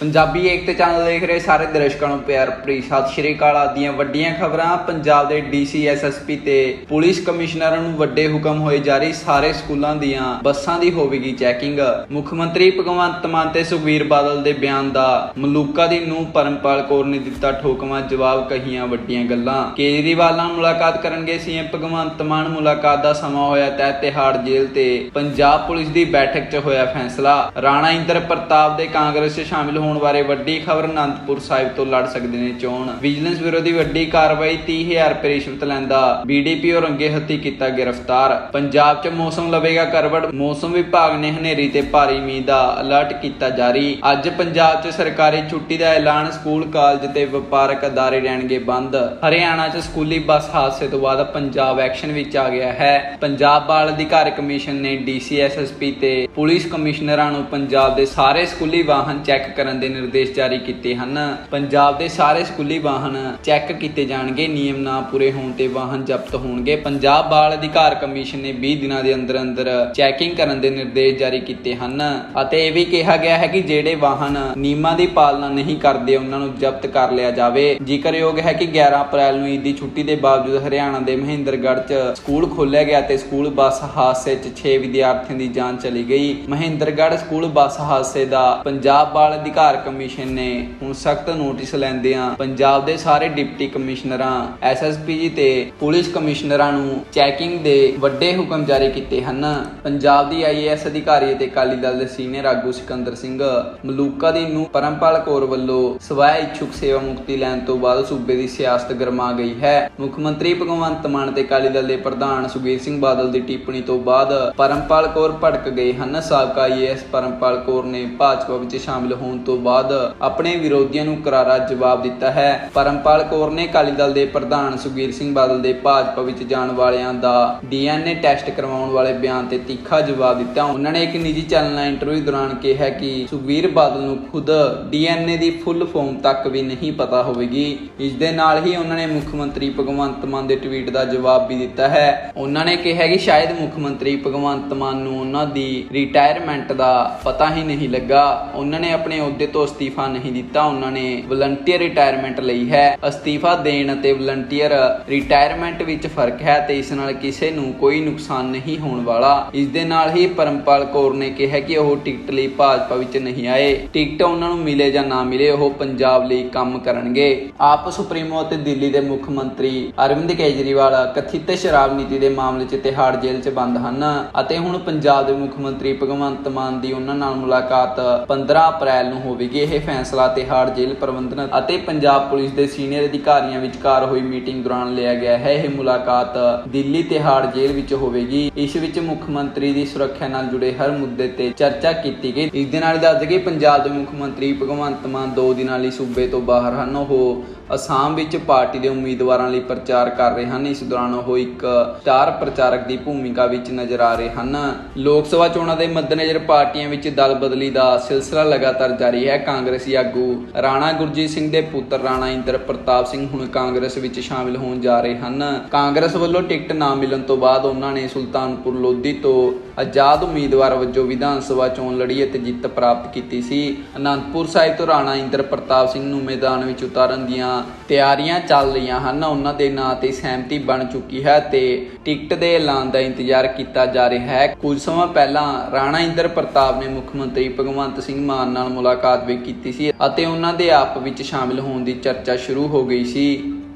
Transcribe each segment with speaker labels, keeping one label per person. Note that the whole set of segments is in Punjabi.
Speaker 1: ਪੰਜਾਬੀ ਏਕਤਾ ਚੈਨਲ ਦੇਖ ਰਹੇ ਸਾਰੇ ਦਰਸ਼ਕਾਂ ਨੂੰ ਪਿਆਰ ਭਰੀ ਸਤਿ ਸ਼੍ਰੀ ਅਕਾਲ। ਆਦੀਆਂ ਵੱਡੀਆਂ ਖਬਰਾਂ, ਪੰਜਾਬ ਦੇ ਡੀਸੀ ਐਸਐਸਪੀ ਤੇ ਪੁਲਿਸ ਕਮਿਸ਼ਨਰਾਂ ਨੂੰ ਵੱਡੇ ਹੁਕਮ ਹੋਏ ਜਾਰੀ, ਸਾਰੇ ਸਕੂਲਾਂ ਦੀਆਂ ਬੱਸਾਂ ਦੀ ਹੋਵੇਗੀ ਚੈਕਿੰਗ। ਮੁੱਖ ਮੰਤਰੀ ਭਗਵੰਤ ਮਾਨ ਤੇ ਸੁਖਵੀਰ ਬਾਦਲ ਦੇ ਬਿਆਨ ਦਾ ਮਲੂਕਾ ਦੀ ਨੂੰ ਪਰਮਪਾਲ ਕੌਰ ਨੇ ਦਿੱਤਾ ਠੋਕਵਾਂ, ਜਵਾਬ ਕਹੀਆਂ ਵੱਡੀਆਂ ਗੱਲਾਂ। ਕੇਜਰੀਵਾਲ ਨਾਲ ਮੁਲਾਕਾਤ ਕਰਨਗੇ ਸੀਐਮ ਭਗਵੰਤ ਮਾਨ। ਮੁਲਾਕਾਤ ਦਾ ਸਮਾਂ ਹੋਇਆ ਤੈ ਤਿਹਾੜ ਜੇਲ੍ਹ ਤੇ, ਪੰਜਾਬ ਪੁਲਿਸ ਦੀ ਬੈਠਕ 'ਚ ਹੋਇਆ ਫੈਸਲਾ। ਰਾਣਾ ਇੰਦਰ ਪ੍ਰਤਾਪ ਦੇ ਕਾਂਗਰਸ 'ਚ ਸ਼ਾਮਿਲ ਹੋਣ ਬਾਰੇ ਵੱਡੀ ਖਬਰ ਅਨੰਦਪੁਰ ਸਾਹਿਬ ਤੋਂ ਲੜ ਸਕਦੇ ਨੇ ਚੋਣ। ਵਿਜੀਲੈਂਸ ਵਿਰੋਧੀ ਵੱਡੀ ਕਾਰਵਾਈ 30000 ਰੁਪਏ ਰਿਸ਼ਵਤ ਲੈਂਦਾ। ਬੀਡੀਪੀਓ ਰੰਗੇ ਹੱਥੀ ਕੀਤਾ ਗ੍ਰਿਫਤਾਰ। ਪੰਜਾਬ 'ਚ ਮੌਸਮ ਲਵੇਗਾ ਕਰਵਟ। ਮੌਸਮ ਵਿਭਾਗ ਨੇ ਹਨੇਰੀ ਤੇ ਭਾਰੀ ਮੀਂਹ ਦਾ ਅਲਰਟ ਕੀਤਾ ਜਾਰੀ। ਅੱਜ ਪੰਜਾਬ 'ਚ ਸਰਕਾਰੀ ਛੁੱਟੀ ਦਾ ਐਲਾਨ। ਸਕੂਲ, ਕਾਲਜ ਤੇ ਵਪਾਰਕ ਅਦਾਰੇ ਰਹਿਣਗੇ ਬੰਦ। ਹਰਿਆਣਾ 'ਚ ਸਕੂਲੀ ਬੱਸ ਹਾਦਸੇ ਤੋਂ ਬਾਅਦ ਪੰਜਾਬ ਐਕਸ਼ਨ ਵਿੱਚ ਆ ਗਿਆ ਹੈ। ਪੰਜਾਬ ਬਾਲ ਅਧਿਕਾਰ ਕਮਿਸ਼ਨ ਨੇ ਡੀਸੀਐਸਐਸਪੀ ਤੇ ਪੁਲਿਸ ਕਮਿਸ਼ਨਰਾਂ ਨੂੰ ਪੰਜਾਬ ਦੇ ਸਾਰੇ ਸਕੂਲੀ ਵਾਹਨ ਚੈੱਕ ਕਰਨ ਦੇ ਨਿਰਦੇਸ਼ ਜਾਰੀ ਕੀਤੇ ਹਨ। ਪੰਜਾਬ ਦੇ ਸਾਰੇ ਸਕੂਲੀ ਵਾਹਨ ਚੈੱਕ ਕੀਤੇ ਜਾਣਗੇ। ਨਿਯਮ ਨਾ ਪੂਰੇ ਹੋਣ ਤੇ ਵਾਹਨ ਜ਼ਬਤ ਹੋਣਗੇ। ਪੰਜਾਬ ਬਾਲ ਅਧਿਕਾਰ ਕਮਿਸ਼ਨ ਨੇ 20 ਦਿਨਾਂ ਦੇ ਅੰਦਰ ਅੰਦਰ ਚੈਕਿੰਗ ਕਰਨ ਦੇ ਨਿਰਦੇਸ਼ ਜਾਰੀ ਕੀਤੇ ਹਨ ਅਤੇ ਇਹ ਵੀ ਕਿਹਾ ਗਿਆ ਹੈ ਕਿ ਜਿਹੜੇ ਵਾਹਨ ਨਿਯਮਾਂ ਦੀ ਪਾਲਣਾ ਨਹੀਂ ਕਰਦੇ, ਉਹਨਾਂ ਨੂੰ ਜ਼ਬਤ ਕਰ ਲਿਆ ਜਾਵੇ। ਜ਼ਿਕਰਯੋਗ ਹੈ ਕਿ 11 ਅਪ੍ਰੈਲ ਨੂੰ ਈਦ ਦੀ ਛੁੱਟੀ ਦੇ ਬਾਵਜੂਦ ਹਰਿਆਣਾ ਦੇ ਮਹਿੰਦਰਗੜ੍ਹ 'ਚ ਸਕੂਲ ਖੋਲ੍ਹਿਆ ਗਿਆ ਤੇ ਸਕੂਲ ਬੱਸ ਹਾਦਸੇ 'ਚ 6 ਵਿਦਿਆਰਥੀਆਂ ਦੀ ਜਾਨ ਚਲੀ ਗਈ। ਮਹਿੰਦਰਗੜ੍ਹ ਸਕੂਲ ਬੱਸ ਹਾਦਸੇ ਦਾ ਪੰਜਾਬ ਬਾਲ ਅਧਿਕਾਰ ਕਮਿਸ਼ਨ ਨੇ ਹੁਣ ਸਖਤ ਨੋਟਿਸ ਲੈਂਦਿਆਂ ਪੰਜਾਬ ਦੇ ਸਾਰੇ ਡਿਪਟੀ ਕਮਿਸ਼ਨਰਾਂ ਐਸਐਸਪੀ ਜੀ ਤੇ ਪੁਲਿਸ ਕਮਿਸ਼ਨਰਾਂ ਨੂੰ ਚੈਕਿੰਗ ਦੇ ਵੱਡੇ ਹੁਕਮ ਜਾਰੀ ਕੀਤੇ ਹਨ। ਪੰਜਾਬ ਦੀ ਆਈਏਐਸ ਅਧਿਕਾਰੀ ਅਤੇ ਅਕਾਲੀ ਦਲ ਦੇ ਸੀਨੀਅਰ ਆਗੂ ਸਿਕੰਦਰ ਸਿੰਘ ਮਲੂਕਾ ਦੀ ਨੂੰ ਪਰਮਪਾਲ ਕੌਰ ਵੱਲੋਂ ਸਵੈ ਇੱਛੁਕ ਸੇਵਾ ਮੁਕਤੀ ਲੈਣ ਤੋਂ ਬਾਅਦ ਸੂਬੇ ਦੀ ਸਿਆਸਤ ਗਰਮਾ ਗਈ ਹੈ। ਮੁੱਖ ਮੰਤਰੀ ਭਗਵੰਤ ਮਾਨ ਤੇ ਅਕਾਲੀ ਦਲ ਦੇ ਪ੍ਰਧਾਨ ਸੁਖਬੀਰ ਸਿੰਘ ਬਾਦਲ ਦੀ ਟਿੱਪਣੀ ਤੋਂ ਬਾਅਦ ਪਰਮਪਾਲ ਕੌਰ ਭੜਕ ਗਏ ਹਨ। ਸਾਬਕਾ ਆਈਏਐਸ ਪਰਮਪਾਲ ਕੌਰ ਨੇ ਭਾਜਪਾ ਵਿੱਚ ਸ਼ਾਮਿਲ ਹੋਣ ਤੋਂ ਬਾਅਦ ਆਪਣੇ ਵਿਰੋਧੀਆਂ ਨੂੰ ਕਰਾਰਾ ਜਵਾਬ ਦਿੱਤਾ ਹੈ। ਪਰਮਪਾਲ ਕੌਰ ਨੇ ਅਕਾਲੀ ਦਲ ਦੇ ਪ੍ਰਧਾਨ ਸੁਖਬੀਰ ਸਿੰਘ ਬਾਦਲ ਦੇ ਭਾਜਪਾ ਵਿੱਚ ਜਾਣ ਵਾਲਿਆਂ ਦਾ ਡੀਐਨਏ ਟੈਸਟ ਕਰਵਾਉਣ ਵਾਲੇ ਬਿਆਨ ਤੇ ਤਿੱਖਾ ਜਵਾਬ ਦਿੱਤਾ। ਉਹਨਾਂ ਨੇ ਇੱਕ ਨਿੱਜੀ ਚੈਨਲ ਨਾਲ ਇੰਟਰਵਿਊ ਦੌਰਾਨ ਕਿਹਾ ਕਿ ਸੁਖਬੀਰ ਬਾਦਲ ਨੂੰ ਖੁਦ ਡੀਐਨਏ ਦੀ ਫੁੱਲ ਫਾਰਮ ਤੱਕ ਵੀ ਨਹੀਂ ਪਤਾ ਹੋਵੇਗੀ। ਇਸ ਦੇ ਨਾਲ ਹੀ ਉਹਨਾਂ ਨੇ ਮੁੱਖ ਮੰਤਰੀ ਭਗਵੰਤ ਮਾਨ ਦੇ ਟਵੀਟ ਦਾ ਜਵਾਬ ਵੀ ਦਿੱਤਾ ਹੈ। ਉਹਨਾਂ ਨੇ ਕਿਹਾ ਕਿ ਸ਼ਾਇਦ ਮੁੱਖ ਮੰਤਰੀ ਭਗਵੰਤ ਮਾਨ ਨੂੰ ਉਹਨਾਂ ਦੀ ਰਿਟਾਇਰਮੈਂਟ ਦਾ ਪਤਾ ਹੀ ਨਹੀਂ ਲੱਗਾ। ਉਹਨਾਂ ਨੇ ਆਪਣੇ ਅਹੁਦੇ ਤੋਂ ਅਸਤੀਫਾ ਨਹੀਂ ਦਿੱਤਾ, ਉਹਨਾਂ ਨੇ ਵਲੰਟੀਅਰ ਰਿਟਾਇਰਮੈਂਟ ਲਈ ਹੈ। ਅਸਤੀਫਾ ਦੇਣ ਅਤੇ ਵਲੰਟੀਅਰ ਰਿਟਾਇਰਮੈਂਟ ਵਿੱਚ ਫ਼ਰਕ ਹੈ ਤੇ ਇਸ ਨਾਲ ਕਿਸੇ ਨੂੰ ਕੋਈ ਨੁਕਸਾਨ ਨਹੀਂ ਹੋਣ ਵਾਲਾ। ਇਸ ਦੇ ਨਾਲ ਹੀ ਪਰਮਪਾਲ ਕੌਰ ਨੇ ਕਿਹਾ ਕਿ ਉਹ ਟਿਕਟ ਲਈ ਭਾਜਪਾ ਵਿੱਚ ਨਹੀਂ ਆਏ। ਟਿਕਟ ਉਹਨਾਂ ਨੂੰ ਮਿਲੇ ਜਾਂ ਨਾ ਮਿਲੇ, ਉਹ ਪੰਜਾਬ ਲਈ ਕੰਮ ਕਰਨਗੇ। ਆਪ ਸੁਪਰੀਮੋ ਅਤੇ ਦਿੱਲੀ ਦੇ ਮੁੱਖ ਮੰਤਰੀ ਅਰਵਿੰਦ ਕੇਜਰੀਵਾਲ ਕਥਿਤ ਸ਼ਰਾਬ ਨੀਤੀ ਦੇ ਮਾਮਲੇ 'ਚ ਤਿਹਾੜ ਜੇਲ੍ਹ 'ਚ ਬੰਦ ਹਨ ਅਤੇ ਹੁਣ ਪੰਜਾਬ ਦੇ ਮੁੱਖ ਮੰਤਰੀ ਭਗਵੰਤ ਮਾਨ ਦੀ ਉਹਨਾਂ ਨਾਲ ਮੁਲਾਕਾਤ 15 ਅਪ੍ਰੈਲ ਨੂੰ ਹੋਵੇਗੀ ਇਹ ਫੈਸਲਾ ਤਿਹਾੜ ਜੇਲ੍ਹ ਪ੍ਰਬੰਧਨ ਅਤੇ ਪੰਜਾਬ ਪੁਲਿਸ ਦੇ ਸੀਨੀਅਰ ਅਧਿਕਾਰੀਆਂ ਵਿਚਕਾਰ ਹੋਈ ਮੀਟਿੰਗ ਦੌਰਾਨ ਲਿਆ ਗਿਆ ਹੈ। ਇਹ ਮੁਲਾਕਾਤ ਦਿੱਲੀ ਤਿਹਾੜ ਜੇਲ੍ਹ ਵਿੱਚ ਹੋਵੇਗੀ। ਇਸ ਵਿੱਚ ਮੁੱਖ ਮੰਤਰੀ ਦੀ ਸੁਰੱਖਿਆ ਨਾਲ ਜੁੜੇ ਹਰ ਮੁੱਦੇ ਤੇ ਚਰਚਾ ਕੀਤੀ ਗਈ। ਇਸ ਦੇ ਨਾਲ ਦੱਸ ਦਈਏ, ਪੰਜਾਬ ਦੇ ਮੁੱਖ ਮੰਤਰੀ ਭਗਵੰਤ ਮਾਨ ਦੋ ਦਿਨਾਂ ਲਈ ਸੂਬੇ ਤੋਂ ਬਾਹਰ ਹਨ। ਉਹ ਅਸਾਮ ਵਿੱਚ ਪਾਰਟੀ ਦੇ ਉਮੀਦਵਾਰਾਂ ਲਈ ਪ੍ਰਚਾਰ ਕਰ ਰਹੇ ਹਨ। ਇਸ ਦੌਰਾਨ ਉਹ ਇੱਕ ਸਟਾਰ ਪ੍ਰਚਾਰਕ ਦੀ ਭੂਮਿਕਾ ਵਿੱਚ ਨਜ਼ਰ ਆ ਰਹੇ ਹਨ। ਲੋਕ ਸਭਾ ਚੋਣਾਂ ਦੇ ਮੱਦੇਨਜ਼ਰ ਪਾਰਟੀਆਂ ਵਿੱਚ ਦਲ ਬਦਲੀ ਦਾ ਸਿਲਸਿਲਾ ਲਗਾਤਾਰ ਜਾਰੀ ਹੈ ਕਾਂਗਰਸੀ ਆਗੂ। ਰਾਣਾ ਗੁਰਜੀਤ ਸਿੰਘ ਦੇ ਪੁੱਤਰ ਰਾਣਾ ਇੰਦਰ ਪ੍ਰਤਾਪ ਸਿੰਘ ਹੁਣ ਕਾਂਗਰਸ ਵਿੱਚ ਸ਼ਾਮਿਲ ਹੋਣ ਜਾ ਰਹੇ ਹਨ। ਕਾਂਗਰਸ ਵੱਲੋਂ ਟਿਕਟ ਨਾ ਮਿਲਣ ਤੋਂ ਬਾਅਦ ਉਹਨਾਂ ਨੇ ਸੁਲਤਾਨਪੁਰ ਲੋਧੀ ਤੋਂ ਆਜ਼ਾਦ ਉਮੀਦਵਾਰ ਵਜੋਂ ਵਿਧਾਨ ਸਭਾ ਚੋਣ ਲੜੀ ਅਤੇ ਜਿੱਤ ਪ੍ਰਾਪਤ ਕੀਤੀ ਸੀ। ਅਨੰਦਪੁਰ ਸਾਹਿਬ ਤੋਂ ਰਾਣਾ ਇੰਦਰ ਪ੍ਰਤਾਪ ਸਿੰਘ ਨੂੰ ਮੈਦਾਨ ਵਿੱਚ ਉਤਾਰਨ ਦੀਆਂ ਤਿਆਰੀਆਂ ਚੱਲ ਰਹੀਆਂ ਹਨ। ਉਹਨਾਂ ਦੇ ਨਾਂ ਤੇ ਸਹਿਮਤੀ ਬਣ ਚੁੱਕੀ ਹੈ ਤੇ ਟਿਕਟ ਦੇ ਐਲਾਨ ਦਾ ਇੰਤਜ਼ਾਰ ਕੀਤਾ ਜਾ ਰਿਹਾ ਹੈ। ਕੁਝ ਸਮਾਂ ਪਹਿਲਾਂ ਰਾਣਾ ਇੰਦਰ ਪ੍ਰਤਾਪ ਨੇ ਮੁੱਖ ਮੰਤਰੀ ਭਗਵੰਤ ਸਿੰਘ ਮਾਨ ਨਾਲ ਮੁਲਾਕਾਤ ਵੀ ਕੀਤੀ ਸੀ ਅਤੇ ਉਹਨਾਂ ਦੇ ਆਪ ਵਿੱਚ ਸ਼ਾਮਿਲ ਹੋਣ ਦੀ ਚਰਚਾ ਸ਼ੁਰੂ ਹੋ ਗਈ ਸੀ।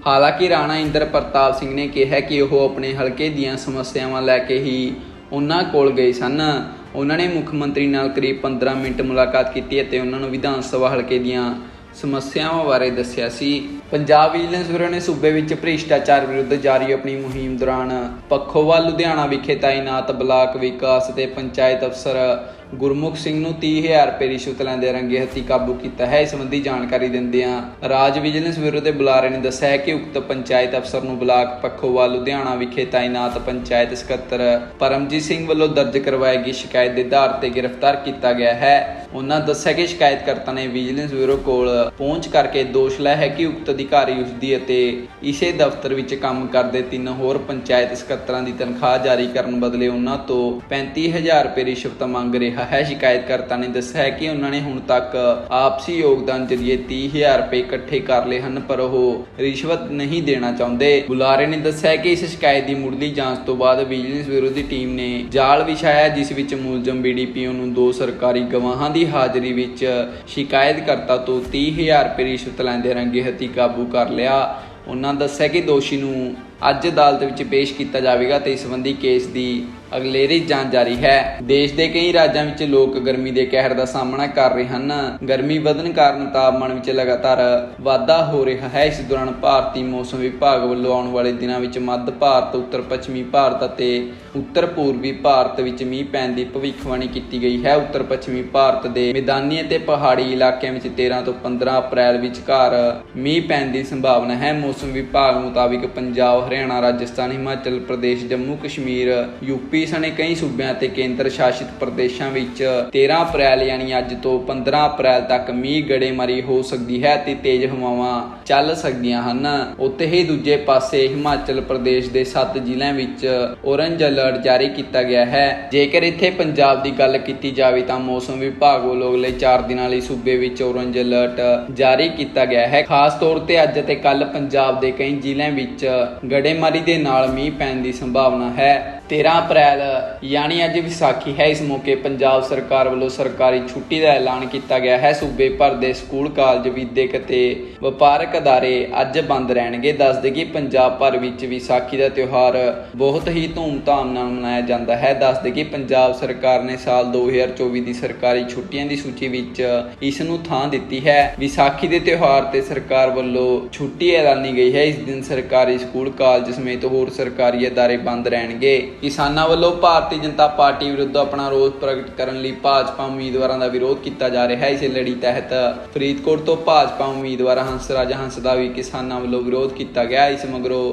Speaker 1: ਹਾਲਾਂਕਿ ਰਾਣਾ ਇੰਦਰ ਪ੍ਰਤਾਪ ਸਿੰਘ ਨੇ ਕਿਹਾ ਕਿ ਉਹ ਆਪਣੇ ਹਲਕੇ ਦੀਆਂ ਸਮੱਸਿਆਵਾਂ ਲੈ ਕੇ ਹੀ ਉਹਨਾਂ ਕੋਲ ਗਏ ਸਨ। ਉਹਨਾਂ ਨੇ ਮੁੱਖ ਮੰਤਰੀ ਨਾਲ ਕਰੀਬ 15 ਮਿੰਟ ਮੁਲਾਕਾਤ ਕੀਤੀ ਅਤੇ ਉਹਨਾਂ ਨੂੰ ਵਿਧਾਨ ਸਭਾ ਹਲਕੇ ਦੀਆਂ ਸਮੱਸਿਆਵਾਂ ਬਾਰੇ ਦੱਸਿਆ ਸੀ। ਪੰਜਾਬ ਵਿਜੀਲੈਂਸ ਬਿਊਰੋ ਨੇ ਸੂਬੇ ਵਿੱਚ ਭ੍ਰਿਸ਼ਟਾਚਾਰ ਵਿਰੁੱਧ ਜਾਰੀ ਆਪਣੀ ਮੁਹਿੰਮ ਦੌਰਾਨ ਪੱਖੋਵਾਲ ਲੁਧਿਆਣਾ ਵਿਖੇ ਤਾਇਨਾਤ ਬਲਾਕ ਵਿਕਾਸ ਤੇ ਪੰਚਾਇਤ ਅਫਸਰ ਗੁਰਮੁਖ ਸਿੰਘ ਨੂੰ 30000 ਰੁਪਏ ਰਿਸ਼ਵਤ ਲੈਂਦੇ ਰੰਗੇ ਹੱਥੀ ਕਾਬੂ ਕੀਤਾ ਹੈ। ਇਸ ਸੰਬੰਧੀ ਜਾਣਕਾਰੀ ਦਿੰਦਿਆਂ ਰਾਜ ਵਿਜੀਲੈਂਸ ਬਿਊਰੋ ਦੇ ਬੁਲਾਰੇ ਨੇ ਦੱਸਿਆ ਹੈ ਕਿ ਉਕਤ ਪੰਚਾਇਤ ਅਫਸਰ ਨੂੰ ਬਲਾਕ ਪੱਖੋਵਾਲ ਲੁਧਿਆਣਾ ਵਿਖੇ ਤਾਇਨਾਤ ਪੰਚਾਇਤ ਸਕੱਤਰ ਪਰਮਜੀਤ ਸਿੰਘ ਵੱਲੋਂ ਦਰਜ ਕਰਵਾਈ ਗਈ ਸ਼ਿਕਾਇਤ ਦੇ ਆਧਾਰ ਤੇ ਗ੍ਰਿਫਤਾਰ ਕੀਤਾ ਗਿਆ ਹੈ। ਉਹਨਾਂ ਦੱਸਿਆ ਕਿ ਸ਼ਿਕਾਇਤਕਰਤਾ ਨੇ ਵਿਜੀਲੈਂਸ ਬਿਊਰੋ ਕੋਲ ਪਹੁੰਚ ਕਰਕੇ ਦੋਸ਼ ਲਾਇਆ ਹੈ ਕਿ ਉਕਤ ਅਧਿਕਾਰੀ ਉਸ ਦੀ ਅਤੇ ਇਸੇ ਦਫ਼ਤਰ ਵਿੱਚ ਕੰਮ ਕਰਦੇ ਤਿੰਨ ਹੋਰ ਪੰਚਾਇਤ ਸਕੱਤਰਾਂ ਦੀ ਤਨਖਾਹ ਜਾਰੀ ਕਰਨ ਬਦਲੇ ਉਹਨਾਂ ਤੋਂ 35000 ਰੁਪਏ ਰਿਸ਼ਵਤ ਮੰਗ ਰਿਹਾ ਰਿਹਾ ਹੈ ਸ਼ਿਕਾਇਤਕਰਤਾ ਨੇ ਦੱਸਿਆ ਹੈ ਕਿ ਉਹਨਾਂ ਨੇ ਹੁਣ ਤੱਕ ਆਪਸੀ ਯੋਗਦਾਨ ਜਰੀਏ 30000 ਰੁਪਏ ਇਕੱਠੇ ਕਰ ਲਏ ਹਨ, ਪਰ ਉਹ ਰਿਸ਼ਵਤ ਨਹੀਂ ਦੇਣਾ ਚਾਹੁੰਦੇ। ਬੁਲਾਰੇ ਨੇ ਦੱਸਿਆ ਕਿ ਇਸ ਸ਼ਿਕਾਇਤ ਦੀ ਮੁੱਢਲੀ ਜਾਂਚ ਤੋਂ ਬਾਅਦ ਵਿਜੀਲੈਂਸ ਬਿਊਰੋ ਦੀ ਟੀਮ ਨੇ ਜਾਲ ਵਿਛਾਇਆ, ਜਿਸ ਵਿੱਚ ਮੁਲਜ਼ਮ ਬੀਡੀਪੀਓ ਨੂੰ ਦੋ ਸਰਕਾਰੀ ਗਵਾਹਾਂ ਦੀ ਹਾਜ਼ਰੀ ਵਿੱਚ ਸ਼ਿਕਾਇਤਕਰਤਾ ਤੋਂ 30000 ਰੁਪਏ ਰਿਸ਼ਵਤ ਲੈਂਦੇ ਰੰਗੇ ਹੱਥੀ ਕਾਬੂ ਕਰ ਲਿਆ। ਉਹਨਾਂ ਦੱਸਿਆ ਕਿ ਦੋਸ਼ੀ ਨੂੰ ਅੱਜ ਅਦਾਲਤ ਵਿੱਚ ਪੇਸ਼ ਕੀਤਾ ਜਾਵੇਗਾ ਤੇ ਇਸ ਸੰਬੰਧੀ ਕੇਸ ਦੀ ਅਗਲੇਰੀ ਜਾਂਚ ਜਾਰੀ ਹੈ। ਦੇਸ਼ ਦੇ ਕਈ ਰਾਜਾਂ ਵਿੱਚ ਲੋਕ ਗਰਮੀ ਦੇ ਕਹਿਰ ਦਾ ਸਾਹਮਣਾ ਕਰ ਰਹੇ ਹਨ। ਗਰਮੀ ਵਧਣ ਕਾਰਨ ਤਾਪਮਾਨ ਵਿੱਚ ਲਗਾਤਾਰ ਵਾਧਾ ਹੋ ਰਿਹਾ ਹੈ। ਇਸ ਦੌਰਾਨ ਭਾਰਤੀ ਮੌਸਮ ਵਿਭਾਗ ਵੱਲੋਂ ਆਉਣ ਵਾਲੇ ਦਿਨਾਂ ਵਿੱਚ ਮੱਧ ਭਾਰਤ, ਉੱਤਰ ਪੱਛਮੀ ਭਾਰਤ ਅਤੇ ਉੱਤਰ ਪੂਰਬੀ ਭਾਰਤ ਵਿੱਚ ਮੀਂਹ ਪੈਣ ਦੀ ਭਵਿੱਖਬਾਣੀ ਕੀਤੀ ਗਈ ਹੈ। ਉੱਤਰ ਪੱਛਮੀ ਭਾਰਤ ਦੇ ਮੈਦਾਨੀ ਅਤੇ ਪਹਾੜੀ ਇਲਾਕਿਆਂ ਵਿੱਚ 13 ਤੋਂ 15 ਅਪ੍ਰੈਲ ਵਿਚਕਾਰ ਮੀਂਹ ਪੈਣ ਦੀ ਸੰਭਾਵਨਾ ਹੈ। ਮੌਸਮ ਵਿਭਾਗ ਮੁਤਾਬਿਕ ਪੰਜਾਬ, ਹਰਿਆਣਾ, ਰਾਜਸਥਾਨ, ਹਿਮਾਚਲ ਪ੍ਰਦੇਸ਼ ਜੰਮੂ ਕਸ਼ਮੀਰ ਯੂਪੀ ਸਣੇ ਕਈ ਸੂਬਿਆਂ ਅਤੇ ਕੇਂਦਰ ਸ਼ਾਸਿਤ ਪ੍ਰਦੇਸ਼ਾਂ ਵਿੱਚ 13 ਅਪ੍ਰੈਲ ਯਾਨੀ ਅੱਜ ਤੋਂ 15 ਅਪ੍ਰੈਲ ਤੱਕ ਮੀਂਹ ਗੜੇਮਾਰੀ ਹੋ ਸਕਦੀ ਹੈ ਤੇ ਤੇਜ਼ ਹਵਾਵਾਂ ਚੱਲ ਸਕਦੀਆਂ ਹਨ। ਉੱਥੇ ਹੀ ਦੂਜੇ ਪਾਸੇ ਹਿਮਾਚਲ ਪ੍ਰਦੇਸ਼ ਦੇ 7 ਜ਼ਿਲ੍ਹਿਆਂ ਵਿੱਚ ਔਰੰਜ ਅਲਰਟ ਜਾਰੀ ਕੀਤਾ ਗਿਆ ਹੈ। ਜੇਕਰ ਇੱਥੇ ਪੰਜਾਬ ਦੀ ਗੱਲ ਕੀਤੀ ਜਾਵੇ ਤਾਂ ਮੌਸਮ ਵਿਭਾਗ ਵੱਲੋਂ ਅਗਲੇ 4 ਦਿਨਾਂ ਲਈ ਸੂਬੇ ਵਿੱਚ ਔਰੰਜ ਅਲਰਟ ਜਾਰੀ ਕੀਤਾ ਗਿਆ ਹੈ। ਖਾਸ ਤੌਰ ਤੇ ਅੱਜ ਅਤੇ ਕੱਲ ਪੰਜਾਬ ਦੇ ਕਈ ਜ਼ਿਲ੍ਹਿਆਂ ਵਿੱਚ ਗੜੇਮਾਰੀ ਦੇ ਨਾਲ ਮੀਂਹ ਪੈਣ ਦੀ ਸੰਭਾਵਨਾ ਹੈ। 13 ਅਪ੍ਰੈਲ, ਯਾਨੀ ਅੱਜ ਵਿਸਾਖੀ ਹੈ, ਇਸ ਮੌਕੇ ਪੰਜਾਬ ਸਰਕਾਰ ਵੱਲੋਂ ਸਰਕਾਰੀ ਛੁੱਟੀ ਦਾ ਐਲਾਨ ਕੀਤਾ ਗਿਆ ਹੈ। ਸੂਬੇ ਭਰ ਦੇ ਸਕੂਲ, ਕਾਲਜ, ਵਿਦਿਅਕ ਅਤੇ ਵਪਾਰਕ ਅਦਾਰੇ ਅੱਜ ਬੰਦ ਰਹਿਣਗੇ। ਦੱਸ ਦੇ ਕਿ ਪੰਜਾਬ ਭਰ ਵਿੱਚ ਵਿਸਾਖੀ ਦਾ ਤਿਉਹਾਰ ਬਹੁਤ ਹੀ ਧੂਮਧਾਮ ਨਾਲ ਮਨਾਇਆ ਜਾਂਦਾ ਹੈ। ਦੱਸਦੇ ਕਿ ਪੰਜਾਬ ਸਰਕਾਰ ਨੇ ਸਾਲ 2024 ਦੀ ਸਰਕਾਰੀ ਛੁੱਟੀਆਂ ਦੀ ਸੂਚੀ ਵਿੱਚ ਇਸ ਨੂੰ ਥਾਂ ਦਿੱਤੀ ਹੈ। ਵਿਸਾਖੀ ਦੇ ਤਿਉਹਾਰ ਤੇ ਸਰਕਾਰ ਵੱਲੋਂ ਛੁੱਟੀ ਐਲਾਨੀ ਗਈ ਹੈ। ਇਸ ਦਿਨ ਸਰਕਾਰੀ ਸਕੂਲ, ਕਾਲਜ ਸਮੇਤ ਹੋਰ ਸਰਕਾਰੀ ਅਦਾਰੇ ਬੰਦ ਰਹਿਣਗੇ। ਕਿਸਾਨਾਂ ਵੱਲੋਂ ਭਾਰਤੀ ਜਨਤਾ ਪਾਰਟੀ ਵਿਰੁੱਧ ਆਪਣਾ ਰੋਸ ਪ੍ਰਗਟ ਕਰਨ ਲਈ ਭਾਜਪਾ ਉਮੀਦਵਾਰਾਂ ਦਾ ਵਿਰੋਧ ਕੀਤਾ ਜਾ ਰਿਹਾ ਹੈ। ਇਸ ਲੜੀ ਤਹਿਤ ਫਰੀਦਕੋਟ ਤੋਂ ਭਾਜਪਾ ਉਮੀਦਵਾਰ ਹੰਸਰਾਜ ਹੰਸ ਦਾ ਵੀ ਕਿਸਾਨਾਂ ਵੱਲੋਂ ਵਿਰੋਧ ਕੀਤਾ ਗਿਆ। ਇਸ ਮਗਰੋਂ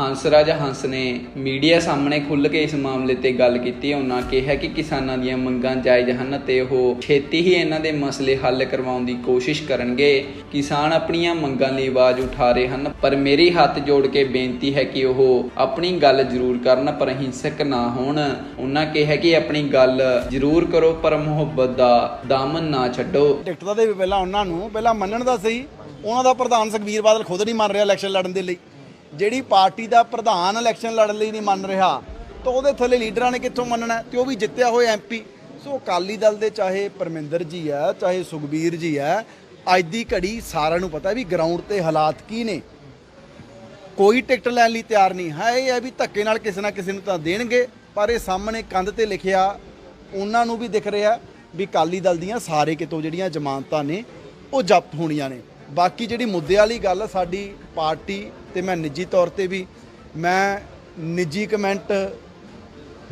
Speaker 1: ਹੰਸਰਾਜ ਹੰਸ ਨੇ ਮੀਡੀਆ ਸਾਹਮਣੇ ਖੁੱਲ੍ਹ ਕੇ ਇਸ ਮਾਮਲੇ ਤੇ ਗੱਲ ਕੀਤੀ। ਉਹਨਾਂ ਕਿਹਾ ਕਿ ਕਿਸਾਨਾਂ ਦੀਆਂ ਮੰਗਾਂ ਜਾਇਜ਼ ਹਨ ਤੇ ਉਹ ਛੇਤੀ ਹੀ ਇਹਨਾਂ ਦੇ ਮਸਲੇ ਹੱਲ ਕਰਵਾਉਣ ਦੀ ਕੋਸ਼ਿਸ਼ ਕਰਨਗੇ। ਕਿਸਾਨ ਆਪਣੀਆਂ ਮੰਗਾਂ ਲਈ ਆਵਾਜ਼ ਉਠਾ ਰਹੇ ਹਨ, ਪਰ ਮੇਰੀ ਹੱਥ ਜੋੜ ਕੇ ਬੇਨਤੀ ਹੈ ਕਿ ਉਹ ਆਪਣੀ ਗੱਲ ਜ਼ਰੂਰ ਕਰਨ, ਪਰ ਹਿੰਸਕ ਨਾ ਹੋਣ। ਉਹਨਾਂ ਕਿਹਾ ਕਿ ਆਪਣੀ ਗੱਲ ਜ਼ਰੂਰ ਕਰੋ, ਪਰ ਮੁਹੱਬਤ ਦਾ ਦਾਮਨ ਨਾ ਛੱਡੋ।
Speaker 2: ਟਿਕਟਾਂ ਦੇ ਵੀ ਪਹਿਲਾਂ ਉਹਨਾਂ ਨੂੰ ਪਹਿਲਾਂ ਮੰਨਣ ਦਾ ਸਹੀ, ਉਹਨਾਂ ਦਾ ਪ੍ਰਧਾਨ ਸੁਖਬੀਰ ਬਾਦਲ ਖੁਦ ਨਹੀਂ ਮੰਨ ਰਿਹਾ ਇਲੈਕਸ਼ਨ ਲੜਨ ਦੇ ਲਈ। ਜਿਹੜੀ ਪਾਰਟੀ ਦਾ ਪ੍ਰਧਾਨ ਇਲੈਕਸ਼ਨ ਲੜਨ ਲਈ ਨਹੀਂ ਮੰਨ ਰਿਹਾ, ਤਾਂ ਉਹਦੇ ਥੱਲੇ ਲੀਡਰਾਂ ਨੇ ਕਿੱਥੋਂ ਮੰਨਣਾ? ਹੈ? ਤੇ ਉਹ ਵੀ ਜਿੱਤਿਆ ਹੋਇਆ ਐਮਪੀ ਸੋ ਅਕਾਲੀ ਦਲ ਦੇ ਚਾਹੇ ਪਰਮਿੰਦਰ ਜੀ ਆ ਚਾਹੇ ਸੁਖਬੀਰ ਜੀ ਆ ਅੱਜ ਦੀ ਘੜੀ ਸਾਰਿਆਂ ਨੂੰ ਪਤਾ ਵੀ ਗਰਾਊਂਡ ਤੇ ਹਾਲਾਤ ਕੀ ਨੇ। ਕੋਈ ਟਿਕਟ ਲੈਣ ਲਈ ਤਿਆਰ ਨਹੀਂ। ਹੈ, ਇਹ ਹੈ ਵੀ ਧੱਕੇ ਨਾਲ ਕਿਸੇ ਨਾ ਕਿਸੇ ਨੂੰ ਤਾਂ ਦੇਣਗੇ, ਪਰ ਇਹ ਸਾਹਮਣੇ ਕੰਧ ਤੇ ਲਿਖਿਆ ਉਹਨਾਂ ਨੂੰ ਵੀ ਦਿਖ ਰਿਹਾ ਵੀ ਅਕਾਲੀ ਦਲ ਦੀਆਂ ਸਾਰੇ ਕਿਤੋਂ ਜਿਹੜੀਆਂ ਜ਼ਮਾਨਤਾਂ ਨੇ, ਉਹ ਜ਼ਬਤ ਹੋਣੀਆਂ ਨੇ। ਬਾਕੀ ਜਿਹੜੀ ਮੁੱਦੇ ਵਾਲੀ ਗੱਲ ਸਾਡੀ ਪਾਰਟੀ ਤੇ ਮੈਂ ਨਿੱਜੀ ਤੌਰ ਤੇ ਵੀ ਮੈਂ ਨਿੱਜੀ ਕਮੈਂਟ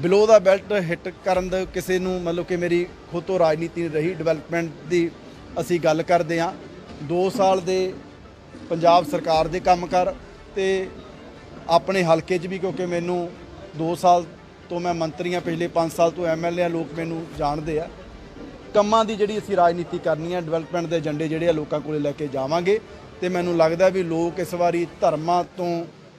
Speaker 2: ਬਿਲੋ ਦਾ ਬੈਲਟ ਹਿੱਟ ਕਰਨ ਦਾ ਕਿਸੇ ਨੂੰ ਮਤਲਬ ਕਿ ਮੇਰੀ ਖੁਦ ਤੋਂ ਰਾਜਨੀਤੀ ਨਹੀਂ ਰਹੀ ਡਿਵੈਲਪਮੈਂਟ ਦੀ ਅਸੀਂ ਗੱਲ ਕਰਦੇ ਹਾਂ। 2 ਸਾਲ ਦੇ ਪੰਜਾਬ ਸਰਕਾਰ ਦੇ ਕੰਮ ਕਰ ਤੇ ਆਪਣੇ ਹਲਕੇ 'ਚ ਵੀ ਕਿਉਂਕਿ ਮੈਨੂੰ 2 ਸਾਲ ਤੋਂ ਮੈਂ ਮੰਤਰੀ ਹਾਂ ਪਿਛਲੇ 5 ਸਾਲ ਤੋਂ ਐਮਐਲਏ ਆ, ਲੋਕ ਮੈਨੂੰ ਜਾਣਦੇ ਆ। ਕੰਮਾਂ ਦੀ ਜਿਹੜੀ ਅਸੀਂ ਰਾਜਨੀਤੀ ਕਰਨੀ ਹੈ ਡਿਵੈਲਪਮੈਂਟ ਦੇ ਏਜੰਡੇ ਜਿਹੜੇ ਆ, ਲੋਕਾਂ ਕੋਲੇ ਲੈ ਕੇ ਜਾਵਾਂਗੇ। ਤੇ ਮੈਨੂੰ ਲੱਗਦਾ ਵੀ ਲੋਕ ਇਸ ਵਾਰੀ ਧਰਮਾਂ ਤੋਂ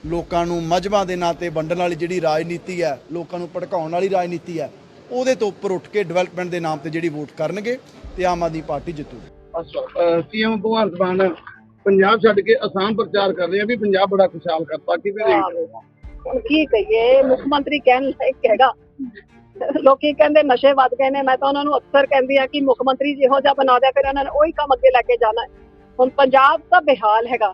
Speaker 2: ਲੋਕਾਂ ਨੂੰ ਮਜਬਾਂ ਦੇ ਨਾਂ ਤੇ ਵੰਡਣ ਵਾਲੀ ਜਿਹੜੀ ਰਾਜਨੀਤੀ ਹੈ ਲੋਕਾਂ ਨੂੰ ਭੜਕਾਉਣ ਵਾਲੀ ਰਾਜਨੀਤੀ ਹੈ ਉਹਦੇ ਤੋਂ ਉੱਪਰ ਉੱਠ ਕੇ ਡਿਵੈਲਪਮੈਂਟ ਦੇ ਨਾਮ ਤੇ ਜਿਹੜੀ ਵੋਟ ਕਰਨਗੇ ਤੇ ਆਮ ਆਦਮੀ ਪਾਰਟੀ ਜਿੱਤੂਗੀ।
Speaker 3: ਅੱਛਾ ਸੀਐਮ ਭਗਵੰਤ ਮਾਨ ਪੰਜਾਬ ਛੱਡ ਕੇ ਅਸਾਮ ਪ੍ਰਚਾਰ ਕਰ ਰਹੇ ਆ ਵੀ ਪੰਜਾਬ ਬੜਾ ਖੁਸ਼ਹਾਲ ਕਰਤਾ ਕਿਵੇਂ ਦੇਖਦੇ
Speaker 4: ਕੀ ਕਹੀਏ ਮੁੱਖ ਮੰਤਰੀ ਕਹਿਣ ਲਾਇਕ ਹੈਗਾ। ਲੋਕੀ ਕਹਿੰਦੇ ਨਸ਼ੇ ਵੱਧ ਗਏ ਨੇ ਮੈਂ ਤਾਂ ਉਹਨਾਂ ਨੂੰ ਅਕਸਰ ਕਹਿੰਦੀ ਆ ਕਿ ਮੁੱਖ ਮੰਤਰੀ ਜਿਹੋ ਜਿਹਾ ਬਣਾ ਦਿਆ ਫਿਰ ਉਹਨਾਂ ਨੇ ਉਹੀ ਕੰਮ ਅੱਗੇ ਲੈ ਕੇ ਜਾਣਾ ਹੈ। ਹੁਣ ਪੰਜਾਬ ਤਾਂ ਬੇਹਾਲ ਹੈਗਾ।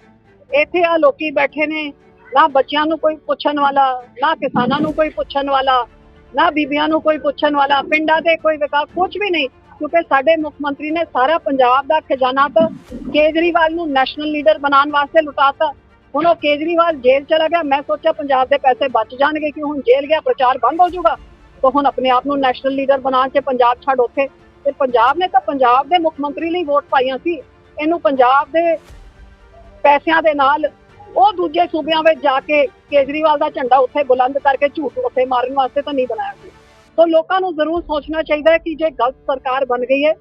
Speaker 4: ਇੱਥੇ ਆ ਲੋਕੀ ਬੈਠੇ ਨੇ, ਨਾ ਬੱਚਿਆਂ ਨੂੰ ਕੋਈ ਪੁੱਛਣ ਵਾਲਾ, ਨਾ ਕਿਸਾਨਾਂ ਨੂੰ ਕੋਈ ਪੁੱਛਣ ਵਾਲਾ, ਨਾ ਬੀਬੀਆਂ ਨੂੰ ਕੋਈ ਪੁੱਛਣ ਵਾਲਾ, ਪਿੰਡਾਂ ਦੇ ਕੋਈ ਵਿਕਾਸ ਕੁਝ ਵੀ ਨਹੀਂ, ਕਿਉਂਕਿ ਸਾਡੇ ਮੁੱਖ ਮੰਤਰੀ ਨੇ ਸਾਰਾ ਪੰਜਾਬ ਦਾ ਖਜ਼ਾਨਾ ਤਾਂ ਕੇਜਰੀਵਾਲ ਨੂੰ ਨੈਸ਼ਨਲ ਲੀਡਰ ਬਣਾਉਣ ਵਾਸਤੇ ਲੁਟਾਤਾ। ਹੁਣ ਉਹ ਕੇਜਰੀਵਾਲ ਜੇਲ੍ਹ ਚਲਾ ਗਿਆ, ਮੈਂ ਸੋਚਿਆ ਪੰਜਾਬ ਦੇ ਪੈਸੇ ਬਚ ਜਾਣਗੇ ਕਿ ਹੁਣ ਜੇਲ੍ਹ ਗਿਆ, ਪ੍ਰਚਾਰ ਬੰਦ ਹੋ ਜਾਊਗਾ। ਤਾਂ ਹੁਣ ਆਪਣੇ ਆਪ ਨੂੰ ਨੈਸ਼ਨਲ ਲੀਡਰ ਬਣਾ ਕੇ ਪੰਜਾਬ ਛੱਡ ਉੱਥੇ। ਤੇ ਪੰਜਾਬ ਨੇ ਤਾਂ ਪੰਜਾਬ ਦੇ ਮੁੱਖ ਮੰਤਰੀ ਲਈ ਵੋਟ ਪਾਈਆਂ ਸੀ। ਇਹਨੂੰ ਪੰਜਾਬ ਦੇ ਪੈਸਿਆਂ ਦੇ ਨਾਲ ਉਹ ਦੂਜੇ ਸੂਬਿਆਂ ਵਿੱਚ ਜਾ ਕੇ ਕੇਜਰੀਵਾਲ ਦਾ ਝੰਡਾ ਉੱਥੇ ਬੁਲੰਦ ਕਰਕੇ ਝੂਠ ਉੱਥੇ ਮਾਰਨ ਵਾਸਤੇ ਤਾਂ ਨਹੀਂ ਬਣਾਇਆ ਸੀ। ਤਾਂ ਲੋਕਾਂ ਨੂੰ ਜ਼ਰੂਰ ਸੋਚਣਾ ਚਾਹੀਦਾ ਹੈ ਕਿ ਜੇ ਗਲਤ ਸਰਕਾਰ ਬਣ ਗਈ ਹੈ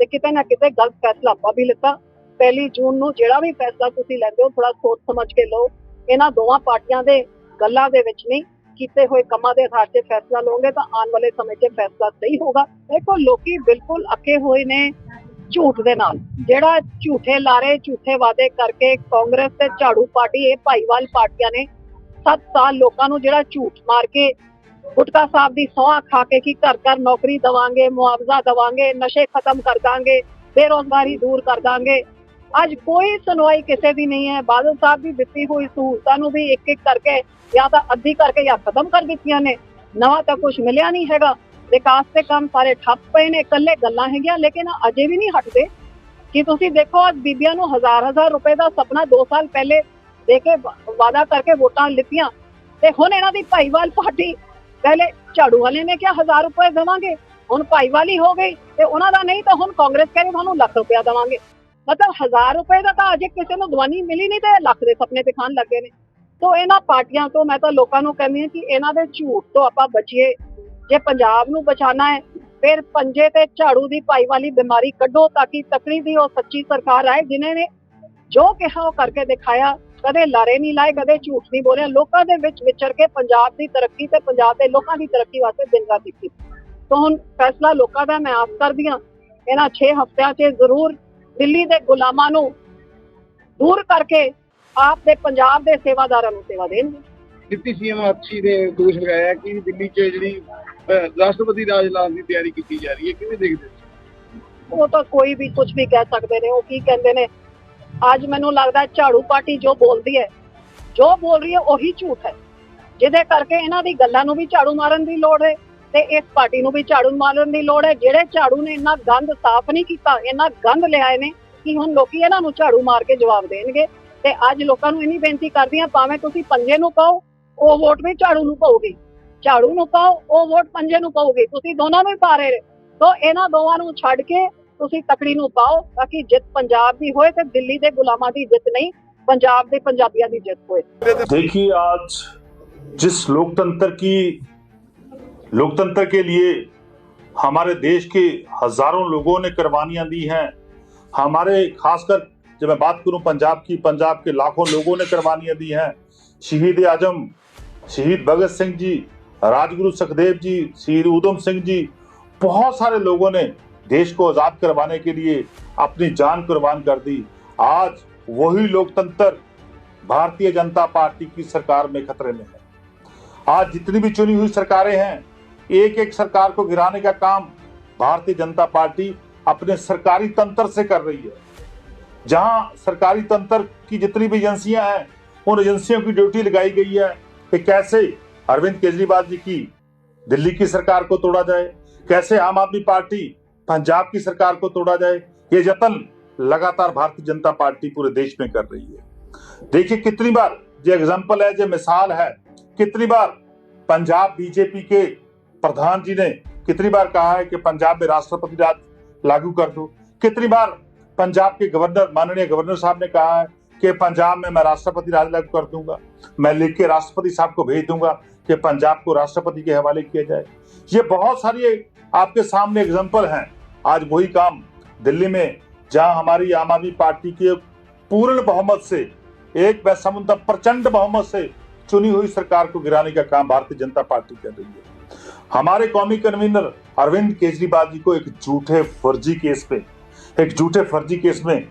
Speaker 4: ਤੇ ਕਿਤੇ ਨਾ ਕਿਤੇ ਗਲਤ ਫੈਸਲਾ ਆਪਾਂ ਵੀ ਲਿੱਤਾ। ਪਹਿਲੀ ਜੂਨ ਨੂੰ ਜਿਹੜਾ ਵੀ ਫੈਸਲਾ ਤੁਸੀਂ ਲੈਂਦੇ ਹੋ ਥੋੜਾ ਸੋਚ ਸਮਝ ਕੇ ਲਓ। ਇਹਨਾਂ ਦੋਵਾਂ ਪਾਰਟੀਆਂ ਦੇ ਗੱਲਾਂ ਦੇ ਵਿੱਚ ਨਹੀਂ, ਕੀਤੇ ਹੋਏ ਕੰਮਾਂ ਦੇ ਆਧਾਰ ਤੇ ਫੈਸਲਾ ਲਓਗੇ ਤਾਂ ਆਉਣ ਵਾਲੇ ਸਮੇਂ 'ਚ ਫੈਸਲਾ ਸਹੀ ਹੋਗਾ ਦੇਖੋ, ਲੋਕੀ ਬਿਲਕੁਲ ਅੱਕੇ ਹੋਏ ਨੇ। ਝੂਠ ਦੇ ਨਾਲ। ਜਿਹੜਾ ਝੂਠੇ ਲਾਰੇ, ਝੂਠੇ ਵਾਅਦੇ ਕਰਕੇ ਕਾਂਗਰਸ ਤੇ ਝਾੜੂ ਪਾਰਟੀ, ਇਹ ਭਾਈਵਾਲ ਪਾਰਟੀਆਂ ਨੇ 7 ਸਾਲ ਲੋਕਾਂ ਨੂੰ ਜਿਹੜਾ ਝੂਠ ਮਾਰ ਕੇ ਗੁਟਕਾ ਸਾਹਿਬ ਦੀ ਸੌਂਹ ਖਾ ਕੇ ਕਿ ਘਰ ਘਰ ਨੌਕਰੀ ਦਵਾਂਗੇ, ਮੁਆਵਜ਼ਾ ਦਵਾਂਗੇ, ਨਸ਼ੇ ਖਤਮ ਕਰ ਦਾਂਗੇ, ਬੇਰੋਜ਼ਗਾਰੀ ਦੂਰ ਕਰ ਦਾਂਗੇ। ਅੱਜ ਕੋਈ ਸੁਣਵਾਈ ਕਿਸੇ ਦੀ ਨਹੀਂ ਹੈ। ਬਾਦਲ ਸਾਹਿਬ ਦੀ ਦਿੱਤੀ ਹੋਈ ਸਹੂਲਤਾਂ ਨੂੰ ਵੀ ਇੱਕ ਇੱਕ ਕਰਕੇ ਜਾਂ ਤਾਂ ਅੱਧੀ ਕਰਕੇ ਜਾਂ ਖਤਮ ਕਰ ਦਿੱਤੀਆਂ ਨੇ। ਨਵਾਂ ਤਾਂ ਕੁਝ ਮਿਲਿਆ ਨਹੀਂ ਹੈਗਾ। ਵਿਕਾਸ ਦੇ ਕੰਮ ਸਾਰੇ ਠੱਪ ਪਏ ਨੇ, ਇਕੱਲੇ ਗੱਲਾਂ ਹੈਗੀਆਂ, ਲੇਕਿਨ ਅਜੇ ਵੀ ਨਹੀਂ ਹਟਦੇ। ਕਿ ਤੁਸੀਂ ਦੇਖੋ ਅੱਜ ਬੀਬੀਆਂ ਨੂੰ ਹਜ਼ਾਰ ਹਜ਼ਾਰ ਰੁਪਏ ਦਾ ਸੁਪਨਾ 2 ਸਾਲ ਪਹਿਲੇ ਦੇ ਕੇ ਵਾ- ਕਰਕੇ ਵੋਟਾਂ ਲਿੱਤੀਆਂ। ਤੇ ਹੁਣ ਇਹਨਾਂ ਦੀ ਭਾਈਵਾਲ ਪਾਰਟੀ ਪਹਿਲੇ ਝਾੜੂ ਵਾਲੇ ਨੇ ਕਿਹਾ ਹਜ਼ਾਰ ਰੁਪਏ ਦੇਵਾਂਗੇ, ਹੁਣ ਭਾਈਵਾਲ ਹੀ ਹੋ ਗਈ ਤੇ ਉਹਨਾਂ ਦਾ ਨਹੀਂ ਤਾਂ ਹੁਣ ਕਾਂਗਰਸ ਕਹਿੰਦੇ ਤੁਹਾਨੂੰ ਲੱਖ ਰੁਪਇਆ ਦੇਵਾਂਗੇ। ਮਤਲਬ ਹਜ਼ਾਰ ਰੁਪਏ ਦਾ ਤਾਂ ਅਜੇ ਕਿਸੇ ਨੂੰ ਦਵਾਨੀ ਮਿਲੀ ਨਹੀਂ ਤੇ ਲੱਖ ਦੇ ਸੁਪਨੇ ਤੇ ਖਾਣ ਲੱਗੇ ਨੇ। ਤੋਂ ਇਹਨਾਂ ਪਾਰਟੀਆਂ ਤੋਂ ਮੈਂ ਤਾਂ ਲੋਕਾਂ ਨੂੰ ਕਹਿੰਦੀ ਹਾਂ ਕਿ ਇਹਨਾਂ ਦੇ ਝੂਠ ਤੋਂ ਆਪਾਂ ਬਚੀਏ। ਜੇ ਪੰਜਾਬ ਨੂੰ ਬਚਾਉਣਾ ਹੈ, ਫਿਰ ਪੰਜੇ ਤੇ ਝਾੜੂ ਦੀ ਭਾਈਵਾਲੀ ਬਿਮਾਰੀ ਕੱਢੋ ਤਾਂ ਕਿ ਤਕੜੀ ਦੀ ਉਹ ਸੱਚੀ ਸਰਕਾਰ ਆਏ, ਜਿਨ੍ਹਾਂ ਨੇ ਜੋ ਕਿਹਾ ਉਹ ਕਰਕੇ ਦਿਖਾਇਆ। ਕਦੇ ਲਾਰੇ ਨਹੀਂ ਲਾਏ, ਕਦੇ ਝੂਠ ਨਹੀਂ ਬੋਲਿਆ। ਲੋਕਾਂ ਦੇ ਵਿੱਚ ਵਿਚਰ ਕੇ ਪੰਜਾਬ ਦੀ ਤਰੱਕੀ ਤੇ ਪੰਜਾਬ ਦੇ ਲੋਕਾਂ ਦੀ ਤਰੱਕੀ ਵਾਸਤੇ ਦਿਨ ਰਾਤ ਕੀਤੀ। ਤਾਂ ਹੁਣ ਫੈਸਲਾ ਲੋਕਾਂ ਦਾ, ਮੈਂ ਆਸ ਕਰਦੀ ਹਾਂ, ਇਹਨਾਂ 6 ਹਫ਼ਤਿਆਂ 'ਚ ਜ਼ਰੂਰ ਦਿੱਲੀ ਦੇ ਗੁਲਾਮਾਂ ਨੂੰ ਦੂਰ ਕਰਕੇ ਆਪ ਦੇ ਪੰਜਾਬ ਦੇ ਸੇਵਾਦਾਰਾਂ ਨੂੰ ਸੇਵਾ ਦੇਣਗੇ।
Speaker 3: ਡਿਪਟੀ ਸੀਐਮ ਆਰਚੀ ਨੇ ਦੋਸ਼ ਲਗਾਇਆ ਕਿ ਦਿੱਲੀ 'ਚ ਜਿਹੜੀ ਰਾਸ਼ਟਰਪਤੀ ਰਾਜ ਲਾਉਣ ਦੀ ਤਿਆਰੀ ਕੀਤੀ ਜਾ ਰਹੀ ਹੈ, ਕਿਵੇਂ ਦੇਖਦੇ ਹੋ?
Speaker 4: ਉਹ ਤਾਂ ਕੋਈ ਵੀ ਕੁਝ ਵੀ ਕਹਿ ਸਕਦੇ ਨੇ, ਉਹ ਕੀ ਕਹਿੰਦੇ ਨੇ? ਅੱਜ ਮੈਨੂੰ ਲੱਗਦਾ ਝਾੜੂ ਪਾਰਟੀ ਜੋ ਬੋਲਦੀ ਹੈ, ਜੋ ਬੋਲ ਰਹੀ ਹੈ ਉਹੀ ਝੂਠ ਹੈ। ਜਿਹਦੇ ਕਰਕੇ ਇਹਨਾਂ ਦੀ ਗੱਲਾਂ ਨੂੰ ਵੀ ਝਾੜੂ ਮਾਰਨ ਦੀ ਲੋੜ ਹੈ ਤੇ ਇਸ ਪਾਰਟੀ ਨੂੰ ਵੀ ਝਾੜੂ ਮਾਰਨ ਦੀ ਲੋੜ ਹੈ। ਜਿਹੜੇ ਝਾੜੂ ਨੇ ਇੰਨਾ ਗੰਦ ਸਾਫ਼ ਨਹੀਂ ਕੀਤਾ, ਇੰਨਾ ਗੰਦ ਲਿਆਏ ਨੇ ਕਿ ਹੁਣ ਲੋਕੀ ਇਹਨਾਂ ਨੂੰ ਝਾੜੂ ਮਾਰ ਕੇ ਜਵਾਬ ਦੇਣਗੇ। ਤੇ ਅੱਜ ਲੋਕਾਂ ਨੂੰ ਇੰਨੀ ਬੇਨਤੀ ਕਰਦੀ ਆ ਭਾਵੇਂ ਤੁਸੀਂ ਪੰਜੇ ਨੂੰ ਪਾਓ, ਉਹ ਵੋਟ ਵੀ ਝਾੜੂ ਨੂੰ ਪਾਉਗੀ। ਝਾੜੂ ਨੂੰ ਪਾਓ ਉਹ ਵੋਟ ਪੰਜੇ ਨੂੰ ਪਾਉਗੀ ਤੁਸੀਂ ਦੋਨਾਂ ਨੂੰ ਹੀ ਪਾ ਰਹੇ ਤੋ ਇਹਨਾਂ ਦੋਵਾਂ ਨੂੰ ਛੱਡ ਕੇ ਤੁਸੀਂ ਤਕੜੀ ਨੂੰ ਪਾਓ ਤਾਂ ਕਿ ਜਿੱਤ ਪੰਜਾਬ ਦੀ ਹੋਏ ਤੇ ਦਿੱਲੀ ਦੇ ਗੁਲਾਮਾਂ ਦੀ ਜਿੱਤ ਨਹੀਂ ਪੰਜਾਬ ਦੇ ਪੰਜਾਬੀਆਂ ਦੀ ਜਿੱਤ ਹੋਏ
Speaker 5: देखिए आज जिस लोकतंत्र की लोकतंत्र के लिए हमारे देश के हजारों लोगों ने कुर्बानियां दी हैं हमारे खासकर जब मैं बात करूं पंजाब की पंजाब के लाखों लोगों ने कुर्बानियां दी हैं शहीद आजम शहीद भगत सिंह जी राजगुरु सुखदेव जी शहीद उधम सिंह जी, बहुत सारे लोगों ने देश को आज़ाद करवाने के लिए अपनी जान कुर्बान कर दी। आज वही लोकतंत्र भारतीय जनता पार्टी की सरकार में खतरे में है। आज जितनी भी चुनी हुई सरकारें हैं एक एक सरकार को गिराने का काम भारतीय जनता पार्टी अपने सरकारी तंत्र से कर रही है। जहाँ सरकारी तंत्र की जितनी भी एजेंसियाँ हैं, उन एजेंसियों की ड्यूटी लगाई गई है कि कैसे अरविंद केजरीवाल जी की, दिल्ली की सरकार को तोड़ा जाए। कैसे आम आदमी पार्टी, पंजाब की सरकार को तोड़ा जाए, ये जतन लगातार भारतीय जनता पार्टी पूरे देश में कर रही है। देखिए कितनी बार, जो एग्ज़ाम्पल है, जो मिसाल है, कितनी बार पंजाब बीजेपी के प्रधान जी ने कितनी बार कहा है कि पंजाब में राष्ट्रपति राज लागू कर दो। कितनी बार पंजाब के गवर्नर, माननीय गवर्नर साहब ने कहा है कि पंजाब में मैं राष्ट्रपति राज लागू कर दूँगा, मैं लिख के राष्ट्रपति साहब को भेज दूँगा। कि पंजाब को राष्ट्रपति के हवाले किया जाए। ये बहुत सारी आपके सामने एग्ज़ाम्पल हैं। आज वही काम दिल्ली में, जहाँ हमारी आम आदमी पार्टी के पूर्ण बहुमत से, एक प्रचंड बहुमत से चुनी हुई सरकार को गिराने का काम भारतीय जनता पार्टी कर रही है। हमारे कौमी कन्वीनर अरविंद केजरीवाल जी को एक झूठे फर्जी केस पे, एक झूठे फर्जी केस में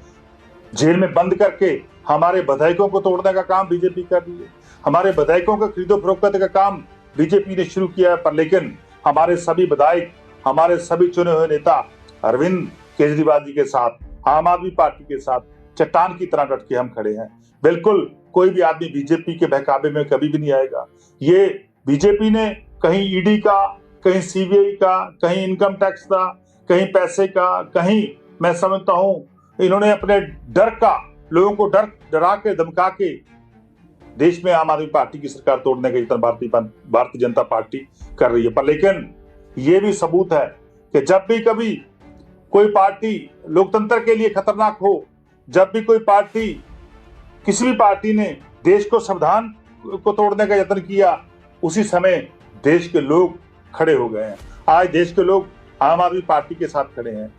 Speaker 5: जेल में बंद करके हमारे विधायकों को तोड़ने का काम बीजेपी कर रही है। हमारे विधायकों का खरीदो फरोख्त का काम बीजेपी ने शुरू किया है, पर लेकिन हमारे सभी विधायक हमारे सभी चुने हुए नेता अरविंद केजरीवाल जी के साथ, आम आदमी पार्टी के साथ चट्टान की तरह डट के हम खड़े हैं। बिल्कुल कोई भी आदमी बीजेपी के बहकावे में कभी भी नहीं आएगा। ये बीजेपी ने कहीं ईडी का, कहीं सीबीआई का, कहीं इनकम टैक्स का, कहीं पैसे का, कहीं, मैं समझता हूँ, इन्होंने अपने डर का लोगों को डर, डरा के, धमका के देश में आम आदमी पार्टी की सरकार तोड़ने का यत्न भारतीय भारतीय जनता पार्टी कर रही है। पर लेकिन ये भी सबूत है कि जब भी कभी कोई पार्टी लोकतंत्र के लिए खतरनाक हो, जब भी कोई पार्टी किसी भी पार्टी ने देश को संविधान को तोड़ने का यत्न किया, उसी समय देश के लोग खड़े हो गए हैं। आज देश के लोग आम आदमी पार्टी के साथ खड़े हैं।